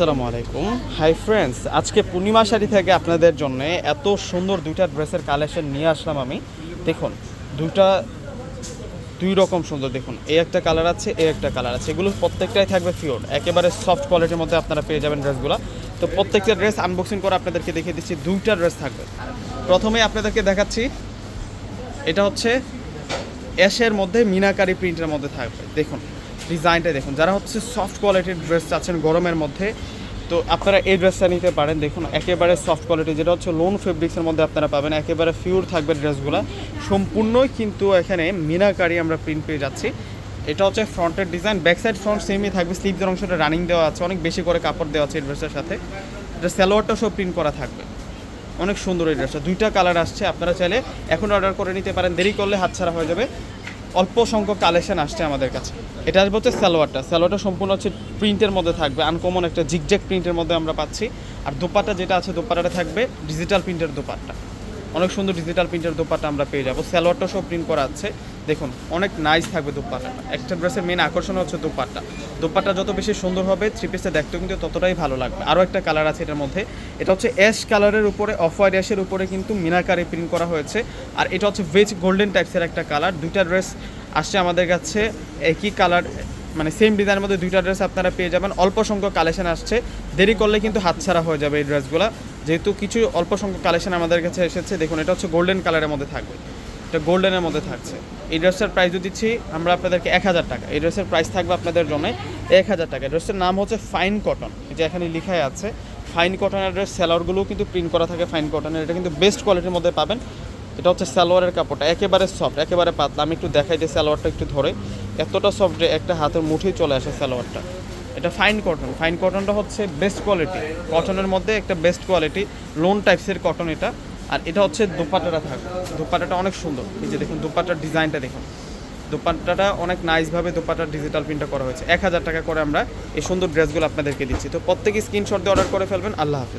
আসসালামু আলাইকুম। Hi friends আজকে পূর্ণিমা শাড়ি থেকে আপনাদের জন্য এত সুন্দর দুইটা ড্রেসের কালেকশন নিয়ে আসলাম আমি। দেখুন, দুইটা, দুই রকম সুন্দর, দেখুন, এই একটা কালার আছে, এই একটা কালার আছে। এগুলো প্রত্যেকটাই থাকবে ফিওর একেবারে সফট কোয়ালিটির মধ্যে আপনারা পেয়ে যাবেন ড্রেসগুলো। তো প্রত্যেকটা ড্রেস আনবক্সিং করে আপনাদেরকে দেখিয়ে দিচ্ছি, দুইটা ড্রেস থাকবে। প্রথমে আপনাদেরকে দেখাচ্ছি, এটা হচ্ছে অ্যাশের মধ্যে মিনাকারি প্রিন্টের মধ্যে থাকবে। দেখুন ডিজাইনটা দেখুন। যারা হচ্ছে সফট কোয়ালিটির ড্রেস চাচ্ছেন গরমের মধ্যে, তো আপনারা এই ড্রেসটা নিতে পারেন। দেখুন, একেবারে সফট কোয়ালিটি যেটা হচ্ছে লোন ফেব্রিক্সের মধ্যে আপনারা পাবেন। একেবারে ফিউর থাকবে ড্রেসগুলো সম্পূর্ণই কিন্তু এখানে মিনাকারি আমরা প্রিন্ট পেয়ে যাচ্ছি। এটা হচ্ছে ফ্রন্টের ডিজাইন ব্যাক সাইড ফ্রন্ট সেমই থাকবে। স্লিভদের অংশটা রানিং দেওয়া আছে। অনেক বেশি করে কাপড় দেওয়া আছে এই ড্রেসের সাথে। এটা স্যালোয়ারটা সব প্রিন্ট করা থাকবে। অনেক সুন্দর এই ড্রেসটা দুইটা কালার আসছে। আপনারা চাইলে এখন অর্ডার করে নিতে পারেন। দেরি করলে হাতছাড়া হয়ে যাবে। অল্প সংখ্যক কালেকশন আসছে আমাদের কাছে। এটা আসবে হচ্ছে সালোয়ারটা। স্যালোয়ারটা সম্পূর্ণ হচ্ছে প্রিন্টের মধ্যে থাকবে। আনকমন একটা জিগজ্যাক প্রিন্টের মধ্যে আমরা পাচ্ছি। আর দোপাট্টা যেটা আছে দোপাটাটা থাকবে ডিজিটাল প্রিন্টের দোপাট্টা। অনেক সুন্দর ডিজিটাল প্রিন্টের দোপাট্টা আমরা পেয়ে যাব। সালোয়ারটা সব প্রিন্ট করা আছে। দেখুন, অনেক নাইস থাকবে দোপাট্টাটা একটা ড্রেসের মেন আকর্ষণ হচ্ছে দোপাট্টা। দোপাট্টা যত বেশি সুন্দর হবে থ্রি পিসটা দেখতেও কিন্তু ততটাই ভালো লাগবে। আরও একটা কালার আছে এটার মধ্যে। এটা হচ্ছে অ্যাশ কালারের উপরে অফ হোয়াইট অ্যাশের উপরে কিন্তু মিনাকারে প্রিন্ট করা হয়েছে। আর এটা হচ্ছে ভেজ গোল্ডেন টাইপসের একটা কালার দুইটা ড্রেস আসছে আমাদের কাছে, একই কালার মানে সেম ডিজাইনের মধ্যে দুইটা ড্রেস আপনারা পেয়ে যাবেন। অল্প সংখ্যক কালেকশন আসছে। দেরি করলে কিন্তু হাতছাড়া হয়ে যাবে এই ড্রেসগুলো যেহেতু কিছু অল্প সংখ্যক কালেকশন আমাদের কাছে এসেছে, দেখুন, এটা হচ্ছে গোল্ডেন কালারের মধ্যে থাকবে। এটা গোল্ডেনের মধ্যে থাকছে। এই ড্রেসটার প্রাইস দিচ্ছি, আমরা আপনাদেরকে এক হাজার টাকা। এই ড্রেসের প্রাইস থাকবে আপনাদের জন্য এক হাজার টাকা। ড্রেসের নাম হচ্ছে ফাইন কটন যে এখানে লিখাই আছে ফাইন কটনের ড্রেস সেলারগুলোও কিন্তু প্রিন্ট করা থাকে ফাইন কটনের এটা কিন্তু বেস্ট কোয়ালিটির মধ্যে পাবেন। এটা হচ্ছে সালোয়ারের কাপড়টা। একেবারে সফট একেবারে পাতলা। আমি একটু দেখাই যে সালোয়ারটা একটু ধরে। এতটা সফট যে একটা হাতের মুঠেই চলে আসে সালোয়ারটা। এটা ফাইন কটন ফাইন কটনটা হচ্ছে বেস্ট কোয়ালিটি কটনের মধ্যে একটা বেস্ট কোয়ালিটি লোন টাইপসের কটন এটা। আর এটা হচ্ছে দোপাট্টাটা থাকবে দুপাটাটা অনেক সুন্দর। এই যে দেখুন দোপাট্টার ডিজাইনটা দেখুন। দুপাটাটা অনেক নাইসভাবে দোপাট্টার ডিজিটাল প্রিন্টটা করা হয়েছে। এক হাজার টাকা করে আমরা এই সুন্দর ড্রেসগুলো আপনাদেরকে দিচ্ছি। তো প্রত্যেকে স্ক্রিনশট দিয়ে অর্ডার করে ফেলবেন। আল্লাহ হাফিজ।